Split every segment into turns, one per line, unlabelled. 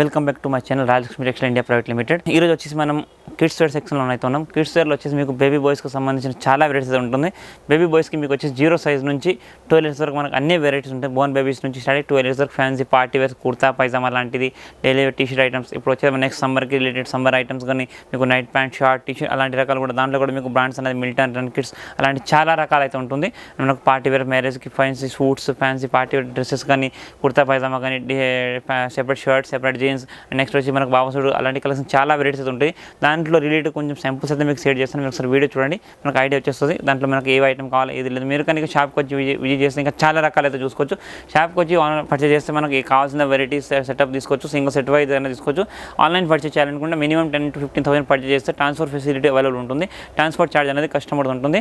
Welcome back to my channel Rajalakshmi textile India private limited ఈ రోజు వచ్చేసి మనం కిడ్స్ వేర్ సెక్షన్లో అయితే ఉన్నాం. కిడ్స్ వేర్లో వచ్చేసి మీకు బేబీ బాయ్స్కి సంబంధించిన చాలా వెరైటీస్ ఉంటుంది. బేబీ బాయ్స్కి మీకు వచ్చేసి జీరో సైజ్ నుంచి ట్వెల్వ్ ఇయర్స్ వరకు మనకు అన్ని వెరైటీస్ ఉంటాయి. బోన్ బేబీస్ నుంచి స్టార్ట్ ట్వెల్వ్ ఇయర్స్ వరకు fancy party wears kurta pyjama లాంటిది డైలీ టీ షర్ట్ ఐటమ్స్ ఇప్పుడు వచ్చే నెక్స్ట్ సమ్మర్కి రిలేటెడ్ సమ్మర్ ఐటమ్స్ కానీ మీకు night pant short T shirt అలాంటి రకాలు కూడా దాంట్లో కూడా మీకు బ్రాండ్స్ అనేది మిల్టన్ రన్ కిడ్స్ అలాంటి చాలా రకాలు అయితే ఉంటుంది. మనకు పార్టీ వేర్ మ్యారేజ్కి fancy suits fancy party wear dresses కానీ కుర్తా పైజామా కానీ separate shirt separate jeans next వచ్చి మనకు బాబాసుడు అలాంటి కలెక్షన్ చాలా వెరైటీస్ ఉంటాయి. దాంట్లో రిలేటెడ్ కొంచెం శాంపుల్స్ అయితే మీకు షేర్ చేస్తాను. మీరు ఒకసారి వీడియో చూడండి. మనకు ఐడియా వచ్చేస్తుంది. దాంట్లో మనకు ఏ ఐటమ్ కావాలి ఏది లేదు. మీరు కానీ షాప్కి వచ్చి విజిట్ చేస్తే ఇంకా చాలా రకాలు అయితే చూసుకోవచ్చు. షాప్కి వచ్చి ఆన్లైన్ పర్చేస్ చేస్తే మనకి కావాల్సిన వెరైటీస్ సెటప్ uh, తీసుకోవచ్చు. సింగిల్ సెట్ వైజ్ అయినా తీసుకోవచ్చు. ఆన్లైన్ పర్చేస్ చేయాలనుకుంటే minimum ten to fifteen thousand purchase చేస్తే ట్రాన్స్ఫర్ ఫెసిలిటీ అవైలబుల్ ఉంటుంది. ట్రాన్స్పోర్ట్ ఛార్జ్ అనేది కస్టమర్ ఉంటుంది.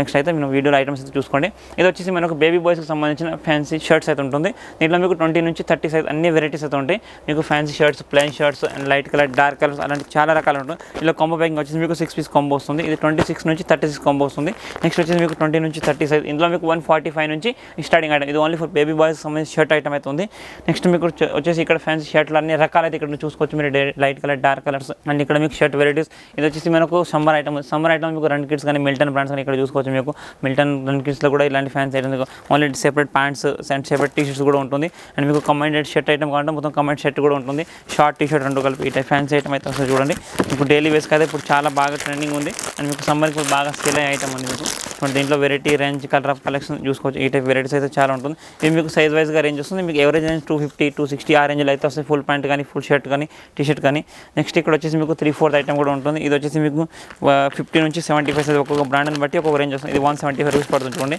నెక్స్ట్ అయితే మీరు వీడియోలో ఐటమ్స్ అయితే చూసుకోండి. ఇది వచ్చేసి మనకు బేబీ బాయ్స్కి సంబంధించిన ఫ్యాన్సీ షర్ట్స్ అయితే ఉంటుంది. దీంట్లో మీకు ట్వంటీ నుంచి థర్టీ సైజ్ అన్ని వెరైటీస్ అయితే ఉంటాయి. మీకు fancy shirts plain shirts and light colour dark colours అలాంటి చాలా రకాలు ఉంటుంది ఇలా కాంబో ప్యాకింగ్ వచ్చేసి మీకు సిక్స్ పీస్ కాంబో వస్తుంది. ఇది ట్వంటీ సిక్స్ నుంచి థర్టీ సిక్స్ కాంబో వస్తుంది. నెక్స్ట్ వచ్చేసి మీకు ట్వంటీ నుంచి థర్టీ సైజ్ ఇందులో మీకు వన్ ఫార్టీ ఫైవ్ నుంచి స్టార్టింగ్ ఐటమ్ ఇది ఓన్లీ ఫర్ బేబీ బాయ్స్ సంబంధించి షర్ట్ ఐటమ్ అయితే ఉంది. నెక్స్ట్ మీకు వచ్చేసి ఇక్కడ ఫ్యాన్సీ షర్ట్లు అన్ని రకాలు అయితే ఇక్కడ చూసుకోవచ్చు. మీరు light colour dark colours and ఇక్కడ మీకు షర్ట్ వెరైటీస్ ఇది వచ్చేసి మనకు సమ్మర్ ఐటమ్ సమ్మర్ ఐటమ్ మీకు రన్ కిడ్స్ కానీ మిల్టన్ బ్రాండ్స్ కానీ ఇక్కడ చూసుకోవచ్చు మీకు. మిల్టన్ రన్ కిట్స్లో కూడా ఇలాంటి fancy items only separate pants and separate T shirts కూడా ఉంటుంది. అండ్ మీకు కంబైండెడ్ షర్ట్ ఐటమ్ కావాలంటే మొత్తం కంబైండ్ షర్ట్ కూడా ఉంటుంది. షార్ట్ టీ షర్ట్ రెండు కలిపి ఇట్లా ఫ్యాన్సీ ఐటమ్ అయితే వస్తుంది చూడండి. ఇప్పుడు డైలీ వేస్కి అయితే ఇప్పుడు చాలా బాగా ట్రెండింగ్ ఉంది. అండ్ మీకు సమ్మర్కి ఇప్పుడు బాగా స్కిల్ అయ్యే ఐటమ్ ఉంది మీకు. దీంట్లో variety range colour of collection చూసుకోవచ్చు. ఈ టైప్ వెరైటీస్ అయితే చాలా ఉంటుంది. ఇది మీకు సైజ్ వైజ్గా రేంజ్ వస్తుంది. మీకు average range two fifty two sixty ఆ రేంజ్లో అయితే వస్తాయి. ఫుల్ ప్యాంట్ కానీ ఫుల్ షర్ట్ కానీ టీ షర్ట్ కానీ. నెక్స్ట్ ఇక్కడ వచ్చేసి మీకు త్రీ ఫోర్త్ ఐటమ్ కూడా ఉంటుంది. ఇది వచ్చేసి మీకు ఫిఫ్టీ నుంచి సెవెంటీ ఫైవ్ సైజ్ ఒక్కొక్క బ్రాండ్ని బట్టి ఒక్కొక్క రేంజ్ వస్తుంది. ఇది వన్ సెవెంటీ ఫైవ్ రూపీస్ పడుతుంది చూడండి.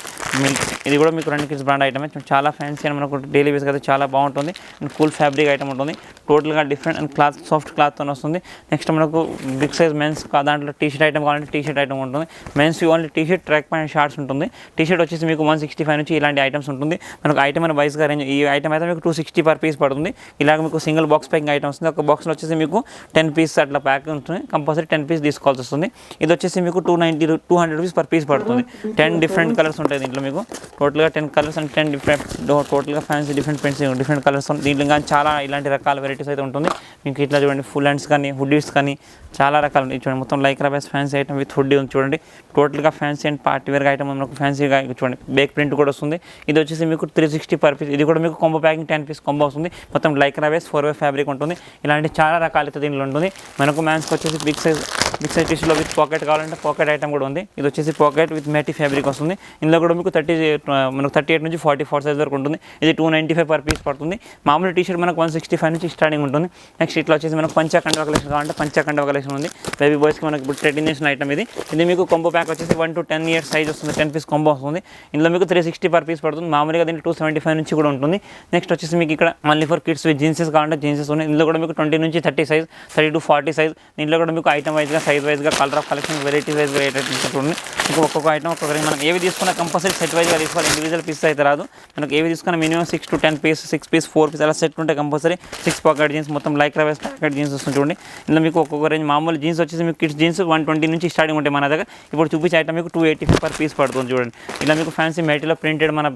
ఇది కూడా మీకు రెండు కిడ్స్ బ్రాండ్ ఐటమ్ చాలా ఫ్యాన్సీ అని మనకు డైలీ వేస్కి అయితే చాలా బాగుంటుంది. అండ్ కూల్ ఫ్యాబ్రిక్ ఐటమ్ ఉంటుంది. టోటల్గా డిఫరెంట్ అండ్ క్లాత్ సాఫ్ట్ క్లాత్తో వస్తుంది. నెక్స్ట్ మనకు బిగ్ సైజ్ మెన్స్ దాంట్లో టీ షర్ట్ ఐటమ్ కావాలంటే టీ షర్ట్ ఐటమ్ ఉంటుంది. Mens only T shirt track pant shorts ఉంటుంది. టీ షర్ట్ వచ్చేసి మీకు వన్ సిక్స్టీ ఫైవ్ నుంచి ఇలాంటి ఐటమ్స్ ఉంటుంది. మనకు ఐటమ్ అని వైస్గా రేంజ్ ఈ ఐటమ్ అయితే మీకు టూ సిక్స్టీ పర్ పీస్ పడుతుంది. ఇలాగ మీకు సింగిల్ బాక్స్ ప్యాకింగ్ ఐటమ్ వస్తుంది. ఒక బాక్స్లో వచ్చేసి మీకు టెన్ పీస్ అట్లా ప్యాక్ ఉంటుంది. కంపల్సరీ టెన్ పీస్ తీసుకోవాల్సి వస్తుంది. ఇది వచ్చేసి మీకు two ninety two hundred rupees per piece పడుతుంది. టెన్ డిఫరెంట్ కలర్స్ ఉంటాయి దీంట్లో మీకు. టోటల్గా ten colours and ten different టోటల్గా fancy different prints different colours దీంట్లో కానీ చాలా ఇలాంటి రకాల వెరైటీస్ అయితే ఉంటుంది. మీకు ఇట్లా చూడండి ఫుల్ హ్యాండ్స్ కానీ హుడ్డీస్ కానీ చాలా రకాలు ఉన్నాయి. చూడండి మొత్తం లైక్ రబేస్ ఫ్యాన్సీ ఐటమ్ విత్ హుడ్డీ ఉంది చూడండి. టోటల్గా fancy and party wear item మనకు ఫ్యాన్సీగా చూడండి. బేక్ ప్రింట్ కూడా వస్తుంది. ఇది వచ్చేసి మీకు త్రీ సిక్స్టీ పర్ పీస్ ఇది కూడా మీకు combo packing ten piece combo వస్తుంది. మొత్తం లైక్ రబేస్ ఫోర్ వే ఫ్యాబ్రిక్ ఉంటుంది. ఇలాంటి చాలా రకాలు అయితే దీనిలో ఉంటుంది. మనకు మ్యాన్స్కి వచ్చేసి బిగ్ సైజ్ మిక్స్ సైజ్ టిష్యూలో విత్ పాకెట్ కావాలంటే పాకెట్ ఐటమ్ కూడా ఉంది. ఇది వచ్చేసి పాకెట్ విత్ మెటీ ఫ్యాబ్రిక్ వస్తుంది. ఇందులో కూడా మీకు థర్టీ మనకు థర్టీ ఎయిట్ నుంచి ఫార్టీ ఫోర్ సైజ్ వరకు ఉంటుంది. ఇది two ninety five per piece పడుతుంది. మామూలు టీషర్ట్ మనకు వన్ సిక్స్టీ ఫైవ్ నుంచి స్టార్టింగ్ ఉంటుంది. నెక్స్ట్ ఇట్లా వచ్చేసి మనకు పంచకండ కలెక్షన్ కావాలంటే పంచకండ కలెక్షన్ ఉంది. బేబీ బాయ్స్కి మనకి ఇప్పుడు ట్రెండింగ్ చేసిన ఐటమ్ ఇది. ఇది మీకు కొంబో ప్యాక్ వచ్చేసి one to ten years size వస్తుంది. టెన్ పీస్ కొంబో వస్తుంది. ఇందులో మీకు త్రీ సిక్స్టీ పర్ పీస్ పడుతుంది. మామూలుగా దీంట్లో టూ సెవెంటీ ఫైవ్ నుంచి కూడా ఉంటుంది. నెక్స్ట్ వచ్చేసి మీకు ఇక్కడ మళ్ళీ ఫర్ కిడ్స్ విత్ జీన్సెస్ కావాలంటే జీన్సెస్ ఉన్నాయి. ఇందులో కూడా మీకు ట్వంటీ నుంచి thirty size thirty to forty size దీంట్లో కూడా మీకు ఐటమ్ వైజ్గా సైజ్ వైజ్గా colour of collection variety wise variety ఉంటుంది. మీకు ఒక్కొక్క ఐటమ్ ఒక్కొక్క మనం ఏవి తీసుకున్నా కంపల్సరీ సెట్ వైజ్గా తీసుకోవాలి. ఇండివిజువల్ పీస్ అయితే రాదు. మనకు ఏవి తీసుకున్నా minimum six to ten piece six piece four piece అలా సెట్ ఉంటే కంపల్సరీ సిక్స్ పాకెట్ జీన్స్ మొత్తం లైక్ రవేస్ ప్యాకెట్ జీన్స్ వస్తుంది చూడండి. ఇందులో మీకు ఒక్కొక్క రేంజ్ మామూలు జీన్స్ వచ్చేసి మీకు కిడ్స్ జీన్స్ వన్ ట్వంటీ నుంచి స్టార్టింగ్ ఉంటాయి మన దగ్గర. ఇప్పుడు చూపించే ఐటమ్ మీకు two eighty five per piece పడుతుంది చూడండి. ఇలా మీకు ఫ్యాన్సీ మెటీరియల్ ప్రింటెడ్ మన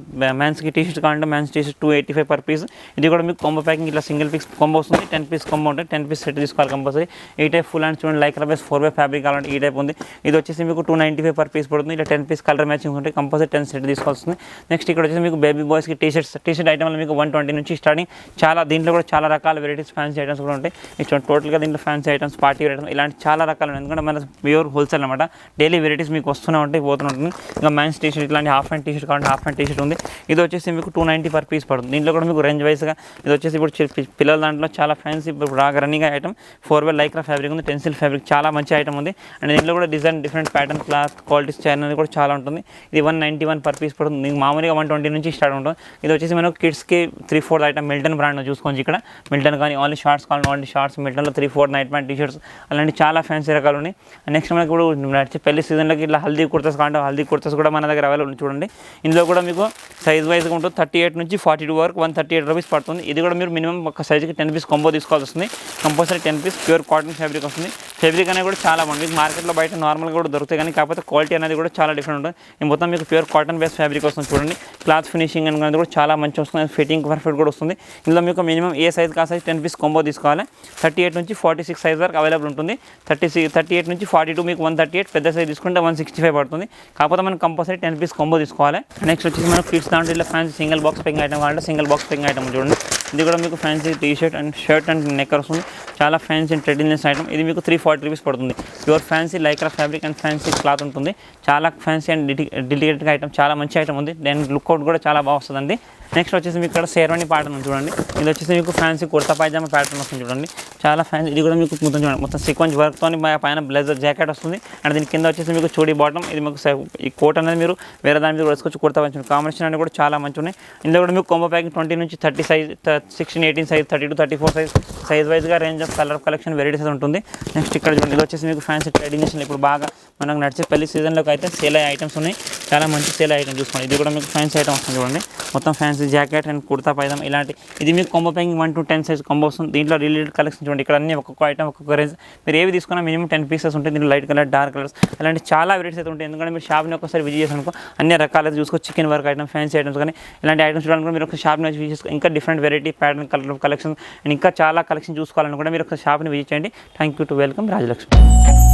మ్యాన్స్కి టీ షర్ట్ కావాలంటే mans T shirt two eighty five per piece ఇది కూడా మీకు కాంబో ప్యాకింగ్ ఇట్లా సింగిల్ పీస్ కాంబో వస్తుంది. టెన్ పీస్ కాంబో ఉంటుంది టెన్ పీస్ సెట్ తీసుకోవాలి కంపల్సరీ ఈ టైప్ ఫుల్ అండ్ చూడండి లైక్ రబేస్ ఫోర్ బై ఫ్యాబ్రిక్ కావాలంటే ఈ టైప్ ఉంది. ఇది వచ్చేసి మీకు two ninety five per piece పడుతుంది. ఇలా టెన్ పీస్ కలర్ మ్యాచింగ్ ఉంటే కంపల్సరీ టెన్ సెట్ తీసుకోవాల్సింది. నెక్స్ట్ ఇక్కడ వచ్చేసి మీకు బేబీ బాయ్స్కి టీ షర్ట్స్ టీ షర్ట్ ఐటమ్లో మీకు వన్ ట్వంటీ నుంచి స్టార్టింగ్ చాలా దీంట్లో కూడా చాలా రకాల వెరైటీస్ ఫ్యాన్సీ ఐటమ్స్ కూడా ఉంటాయి. ఇట్లా టోటల్గా దీంట్లో ఫ్యాన్సీ ఐటమ్స్ పార్టీ ఐటమ్స్ ఇలాంటి చాలా రకాలు ఉన్నాయి. ఎందుకంటే మన ప్యూర్ హోల్సేల్ అనమాట డైలీ వెరైటీస్ మీకు వస్తూనే ఉంటాయి పోతూనే ఉంటుంది. ఇంకా మ్యాన్స్ టీ షర్ట్ ఇలాంటి హాఫ్ అండ్ టీ షర్ట్ కావాలంటే హాఫ్ అండ్ టీ షర్ట్ ఉంది. ఇది వచ్చేసి మీకు టూ నైంటీ పర్ పీస్ పడుతుంది. దీంట్లో కూడా మీకు రేంజ్ వైస్గా ఇది వచ్చేసి ఇప్పుడు పిల్లల దాంట్లో చాలా ఫ్యాన్సీ ఇప్పుడు రాగా running item four way lycra fabric ఉంది టెన్సిల్ ఫ్యాబ్రిక్ చాలా మంచి ఐటమ్ ఉంది. అండ్ దీంట్లో కూడా design different pattern cloth qualities chain అనేది కూడా చాలా ఉంటుంది. ఇది one ninety one per piece పడుతుంది. మీకు మామూలుగా వన్ ట్వంటీ నుంచి స్టార్ట్ ఉంటుంది. ఇది వచ్చేసి మనకు కిడ్స్కి three four item Milton brand చూసుకోవచ్చు ఇక్కడ. మిల్టన్ కానీ ఓన్లీ షార్ట్స్ కానీ only shorts మిల్టన్లో three four night pant T shirts అలాంటి చాలా ఫ్యాన్సీ రకాలు ఉన్నాయి. నెక్స్ట్ మనకి ఇప్పుడు నడిచే పెళ్ళి సీజన్లోకి ఇట్లా హల్దీ కుర్తాస్ కావాలంటే హల్దీ కుర్తాస్ కూడా మన దగ్గర అవైలబుల్ చూడండి. ఇందులో కూడా మీకు సైజ్ వైజ్గా ఉంటుంది. థర్టీ ఎయిట్ నుంచి ఫార్టీ టూ వరకు వన్ థర్టీ ఎయిట్ రూపీస్ పడుతుంది. ఇది కూడా మీరు మినిమం ఒక సైజుకి టెన్ పీస్ కొంబో తీసుకోవాల్సి వస్తుంది. Compulsory ten piece pure cotton fabric వస్తుంది. ఫ్యాబ్రిక్ అనేది కూడా చాలా బాగుంది. మీకు మార్కెట్లో బయట నార్మల్గా కూడా దొరుకుతాయి కానీ కాకపోతే క్వాలిటీ అనేది కూడా చాలా డిఫరెంట్ ఉంటుంది. ఇది మొత్తం మీకు ప్యూర్ కాటన్ బేస్ ఫ్యాబ్రిక్ వస్తుంది చూడండి. క్లాత్ ఫినిషింగ్ అనేది కూడా చాలా మంచిగా వస్తుంది. ఫిట్టింగ్ పర్ఫెక్ట్ కూడా వస్తుంది. ఇందులో మీకు మినిమం ఏ సైజ్ కా సైజ్ టెన్ పీస్ కొంబో తీసుకోవాలి. థర్టీ ఎయిట్ నుంచి ఫార్టీ సిక్స్ సైజ్ వరకు అవైలబుల్ ఉంటుంది. థర్టీ సిక్స్ థర్టీ ఎయిట్ నుంచి ఫార్టీ టూ మీకు వన్ థర్టీ ఎయిట్ పెద్ద సైజ్ తీసుకుంటే వన్ సిక్స్టీ ఫైవ్ పడుతుంది. కాకపోతే మనం కంపల్సరీ టెన్ పీస్ కొంబో తీసుకోవాలి. నెక్స్ట్ వచ్చేసి మనం కిడ్స్ దాంట్లో ఇలా ఫ్యాన్సీ సింగిల్ బాక్స్ పెంగ్ ఐటమ్ కావాలంటే సింగిల్ బాక్స్ పెంగ్ ఐటమ్ చూడండి. ఇది కూడా మీకు fancy T shirt and shirt and knicker వస్తుంది చాలా ఫ్యాన్సీ అండ్ ట్రెడిషనల్స్ ఐటమ్ ఇది మీకు త్రీ ఫార్టీ రూపీస్ పడుతుంది. Pure fancy lycra fabric and fancy cloth ఉంటుంది. చాలా ఫ్యాన్సీ అండ్ డిలికేటెడ్ ఐటమ్ చాలా మంచి ఐటమ్ ఉంది. దాని లుక్అవుట్ కూడా చాలా బాగా వస్తుందండి. నెక్స్ట్ వచ్చేసి మీకు ఇక్కడ శేర్వాణి ప్యాటర్న్ చూడండి. ఇది వచ్చేసి మీకు ఫ్యాన్సీ కుర్తా పైజామా ప్యాటర్న్ వస్తుంది చూడండి. చాలా ఫ్యాన్సీ ఇది కూడా మీకు మొత్తం చూడండి. మొత్తం సీక్వెన్స్ వర్క్తో పైన బ్లెజర్ జాకెట్ వస్తుంది. అండ్ దీని కింద వచ్చేసి మీకు చూడి బాటం ఇది మీకు ఈ కోట్ అనేది మీరు వేరే దాని మీద కూడా వేసుకోవచ్చు కుర్తా పంచు కాంబినేషన్ అనేది కూడా చాలా మంచి ఉన్నాయి. ఇందులో కూడా మీకు కొంబో ప్యాకింగ్ ట్వంటీ నుంచి thirty size sixteen eighteen size thirty to thirty four size size వైజ్గా range of colour collection varieties ఉంటుంది. నెక్స్ట్ ఇక్కడ చూడండి. ఇది వచ్చేసి మీకు ఫ్యాన్సీ ట్రెడిషనల్ ఇప్పుడు బాగా మనకు నడిచే పెళ్ళి సీజన్లోకి అయితే సేల్ అయ్యే ఐటమ్స్ ఉన్నాయి. చాలా మంచి సేల్ ఐటమ్ చూసుకోండి. ఇది కూడా మీకు ఫ్యాన్సీ ఐటమ్ వస్తుంది చూడండి. మొత్తం ఫ్యాన్సీ జాకెట్ అండ్ కుర్తా పైదాం ఇలాంటి ఇది మీకు combo packing one to ten size combo వస్తుంది. దీంట్లో రిలేటెడ్ కలెక్షన్ చూడండి. ఇక్కడ అన్ని ఒక్కొక్క ఐటమ్ ఒక్కొక్క రేంజ్ మీరు ఏవి తీసుకున్నా మినిమం టెన్ పీసెస్ ఉంటాయి. దీంట్లో లైట్ కలర్ డార్క్ కలర్స్ అలాంటి చాలా వెరైటీస్ అయితే ఉంటాయి. ఎందుకంటే మీరు షాప్ని ఒకసారి విజిట్ చేసి అన్ని రకాల చూసుకో chicken work item fancy items కానీ ఇలాంటి ఐటమ్స్ చూడాలని మీరు ఒక షాప్ని విజిట్ చేసుకో ఇంకా different variety pattern colour collection and ఇంకా చాలా కలెక్షన్ చూసుకోవాలని కూడా మీరు ఒక షాప్ని విజిట్ చేయండి. Thank you to welcome Rajalakshmi